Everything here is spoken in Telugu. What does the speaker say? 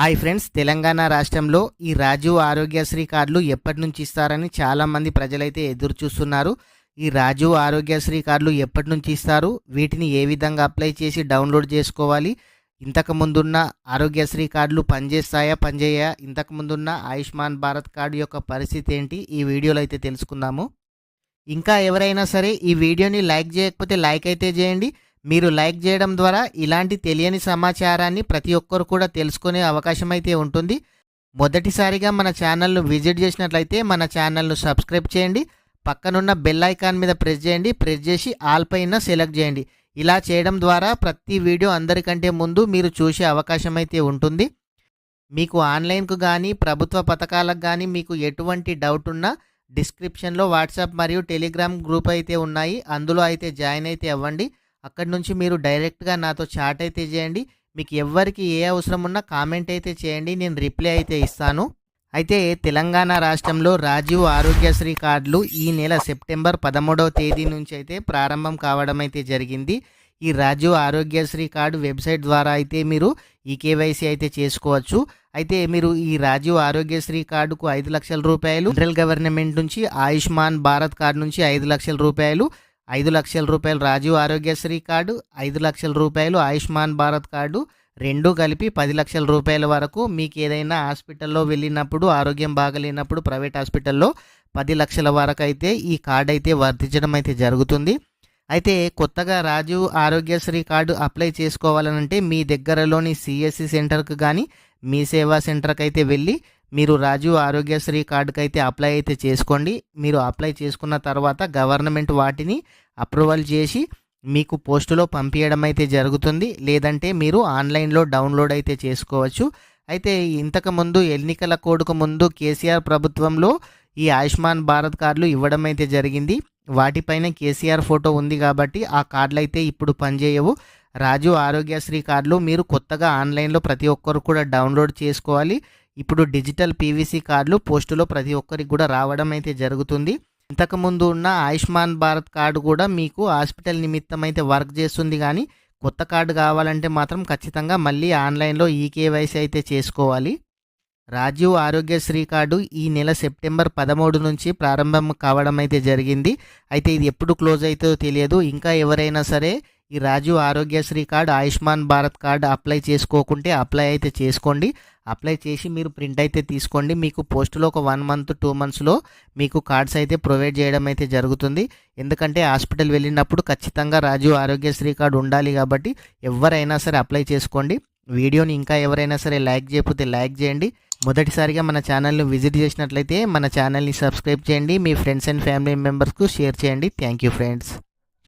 హాయ్ ఫ్రెండ్స్ తెలంగాణ రాష్ట్రంలో ఈ రాజీవ్ ఆరోగ్యశ్రీ కార్డులు ఎప్పటి నుంచి ఇస్తారని చాలామంది ప్రజలైతే ఎదురు చూస్తున్నారు ఈ రాజీవ్ ఆరోగ్యశ్రీ కార్డులు ఎప్పటి నుంచి ఇస్తారు? వీటిని ఏ విధంగా అప్లై చేసి డౌన్లోడ్ చేసుకోవాలి? ఇంతకు ముందున్న ఆరోగ్యశ్రీ కార్డులు పనిచేస్తాయా? పనిచేయా ఇంతకు ముందున్న ఆయుష్మాన్ భారత్ కార్డు యొక్క పరిస్థితి ఏంటి? ఈ వీడియోలో అయితే తెలుసుకుందాము. ఇంకా ఎవరైనా సరే ఈ వీడియోని లైక్ చేయకపోతే లైక్ అయితే చేయండి. మీరు లైక్ చేయడం ద్వారా ఇలాంటి తెలియని సమాచారాన్ని ప్రతి ఒక్కరు కూడా తెలుసుకునే అవకాశం అయితే ఉంటుంది. మొదటిసారిగా మన ఛానల్ను విజిట్ చేసినట్లయితే మన ఛానల్ను సబ్స్క్రైబ్ చేయండి. పక్కనున్న బెల్ ఐకాన్ మీద ప్రెస్ చేయండి. ప్రెస్ చేసి ఆల్ పైన సెలెక్ట్ చేయండి. ఇలా చేయడం ద్వారా ప్రతి వీడియో అందరికంటే ముందు మీరు చూసే అవకాశం అయితే ఉంటుంది. మీకు ఆన్లైన్కు కానీ ప్రభుత్వ పథకాలకు కానీ మీకు ఎటువంటి డౌట్ ఉన్నా డిస్క్రిప్షన్లో వాట్సాప్ మరియు టెలిగ్రామ్ గ్రూప్ అయితే ఉన్నాయి. అందులో అయితే జాయిన్ అయితే అవ్వండి. అక్కడి నుంచి మీరు డైరెక్ట్గా నాతో చాట్ అయితే చేయండి. మీకు ఎవరికి ఏ అవసరం ఉన్నా కామెంట్ అయితే చేయండి. నేను రిప్లై అయితే ఇస్తాను. అయితే తెలంగాణ రాష్ట్రంలో రాజీవ్ ఆరోగ్యశ్రీ కార్డులు ఈ నెల సెప్టెంబర్ పదమూడవ తేదీ నుంచి అయితే ప్రారంభం కావడం అయితే జరిగింది. ఈ రాజీవ్ ఆరోగ్యశ్రీ కార్డు వెబ్సైట్ ద్వారా అయితే మీరు ఈ కేవైసీ అయితే చేసుకోవచ్చు. అయితే మీరు ఈ రాజీవ్ ఆరోగ్యశ్రీ కార్డుకు ఐదు లక్షల రూపాయలు సెంట్రల్ గవర్నమెంట్ నుంచి ఆయుష్మాన్ భారత్ కార్డు నుంచి ఐదు లక్షల రూపాయలు ఐదు లక్షల రూపాయలు రాజీవ్ ఆరోగ్యశ్రీ కార్డు ఐదు లక్షల రూపాయలు ఆయుష్మాన్ భారత్ కార్డు రెండు కలిపి పది లక్షల రూపాయల వరకు మీకు ఏదైనా హాస్పిటల్లో వెళ్ళినప్పుడు ఆరోగ్యం బాగలేనప్పుడు ప్రైవేట్ హాస్పిటల్లో పది లక్షల వరకు అయితే ఈ కార్డు అయితే వర్తించడం అయితే జరుగుతుంది. అయితే కొత్తగా రాజీవ్ ఆరోగ్యశ్రీ కార్డు అప్లై చేసుకోవాలనంటే మీ దగ్గరలోని సిఎస్సి సెంటర్కు కానీ మీ సేవా సెంటర్కి అయితే వెళ్ళి మీరు రాజీవ్ ఆరోగ్యశ్రీ కార్డుకి అయితే అప్లై అయితే చేసుకోండి. మీరు అప్లై చేసుకున్న తర్వాత గవర్నమెంట్ వాటిని అప్రూవల్ చేసి మీకు పోస్టులో పంపించడం అయితే జరుగుతుంది. లేదంటే మీరు ఆన్లైన్లో డౌన్లోడ్ అయితే చేసుకోవచ్చు. అయితే ఇంతకుముందు ఎన్నికల కోడ్కు ముందు కేసీఆర్ ప్రభుత్వంలో ఈ ఆయుష్మాన్ భారత్ కార్డులు ఇవ్వడం అయితే జరిగింది. వాటిపైన కేసీఆర్ ఫోటో ఉంది కాబట్టి ఆ కార్డులు అయితే ఇప్పుడు పనిచేయవు. రాజు ఆరోగ్యశ్రీ కార్డులు మీరు కొత్తగా ఆన్లైన్లో ప్రతి ఒక్కరు కూడా డౌన్లోడ్ చేసుకోవాలి. ఇప్పుడు డిజిటల్ పీవీసీ కార్డులు పోస్టులో ప్రతి ఒక్కరికి కూడా రావడం అయితే జరుగుతుంది. ఇంతకుముందు ఉన్న ఆయుష్మాన్ భారత్ కార్డు కూడా మీకు హాస్పిటల్ నిమిత్తం అయితే వర్క్ చేస్తుంది కానీ కొత్త కార్డు కావాలంటే మాత్రం ఖచ్చితంగా మళ్ళీ ఆన్లైన్లో ఈ కేవైసీ అయితే చేసుకోవాలి. రాజీవ్ ఆరోగ్యశ్రీ కార్డు ఈ నెల సెప్టెంబర్ పదమూడు నుంచి ప్రారంభం కావడం అయితే జరిగింది. అయితే ఇది ఎప్పుడు క్లోజ్ అవుతుందో తెలియదు. ఇంకా ఎవరైనా సరే ఈ Rajiv Arogyasri card Ayushman Bharat card apply చేసుకోకుంటే apply అయితే చేసుకోండి. అప్లై చేసి మీరు ప్రింట్ అయితే తీసుకోండి. మీకు పోస్టులో ఒక వన్ మంత్ టూ మంత్స్లో మీకు కార్డ్స్ అయితే ప్రొవైడ్ చేయడం అయితే జరుగుతుంది. ఎందుకంటే హాస్పిటల్ వెళ్ళినప్పుడు ఖచ్చితంగా రాజీవ్ ఆరోగ్యశ్రీ కార్డు ఉండాలి కాబట్టి ఎవరైనా సరే అప్లై చేసుకోండి. వీడియోని ఇంకా ఎవరైనా సరే లైక్ చేయకపోతే లైక్ చేయండి. మొదటిసారిగా మన ఛానల్ని విజిట్ చేసినట్లయితే మన ఛానల్ని సబ్స్క్రైబ్ చేయండి. మీ ఫ్రెండ్స్ అండ్ ఫ్యామిలీ మెంబర్స్కు షేర్ చేయండి. Thank you friends.